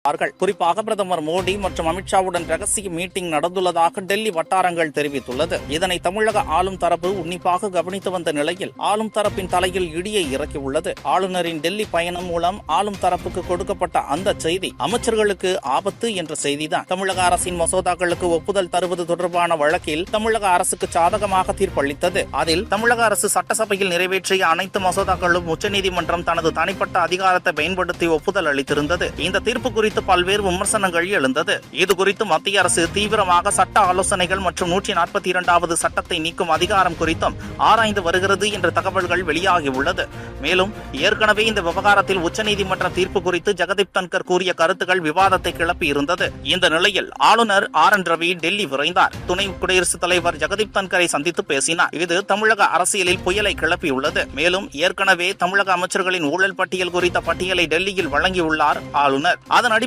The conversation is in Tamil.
உள்ளார்கள் குறிப்பாக பிரதமர் மோடி மற்றும் அமித்ஷாவுடன் ரகசிய மீட்டிங் நடந்துள்ளதாக டெல்லி வட்டாரங்கள் தெரிவித்துள்ளது. இதனை தமிழக ஆளும் தரப்பு உன்னிப்பாக கவனித்து வந்த நிலையில் ஆளும் தரப்பின் தலையில் இடியை இறக்கியுள்ளது. ஆளுநரின் டெல்லி பயணம் மூலம் ஆளும் தரப்புக்கு கொடுக்கப்பட்ட அந்த செய்தி அமைச்சர்களுக்கு ஆபத்து என்ற செய்திதான். தமிழக அரசின் மசோதாக்களுக்கு ஒப்புதல் தருவது தொடர்பான வழக்கில் தமிழக அரசுக்கு சாதகமாக தீர்ப்பளித்தது. அதில் தமிழக அரசு சட்டசபையில் நிறைவேற்றிய அனைத்து மசோதாக்களும் உச்சநீதிமன்றம் தனது தனிப்பட்ட அதிகாரத்தை பயன்படுத்தி ஒப்புதல் அளித்திருந்தது. இந்த தீர்ப்பு குறித்து குறித்து பல்வேறு விமர்சனங்கள் எழுந்தது. இது குறித்து மத்திய அரசு தீவிரமாக சட்ட ஆலோசனைகள் மற்றும் நூற்றி நாற்பத்தி இரண்டாவது சட்டத்தை நீக்கும் அதிகாரம் குறித்தும் ஆராய்ந்து வருகிறது என்ற தகவல்கள் வெளியாகியுள்ளது மேலும் ஏற்கனவே இந்த விவகாரத்தில் உச்சநீதிமன்ற தீர்ப்பு குறித்து ஜெகதீப் தன்கர் கூறிய கருத்துக்கள் விவாதத்தை கிளப்பி இருந்தது. இந்த நிலையில் ஆளுநர் ஆர். என். ரவி டெல்லி விரைந்தார். துணை குடியரசுத் தலைவர் ஜெகதீப் தன்கரை சந்தித்து பேசினார். இது தமிழக அரசியலில் புயலை கிளப்பியுள்ளது. மேலும் ஏற்கனவே தமிழக அமைச்சர்களின் ஊழல் பட்டியல் குறித்த பட்டியலை டெல்லியில் வழங்கியுள்ளார் ஆளுநர். அதன்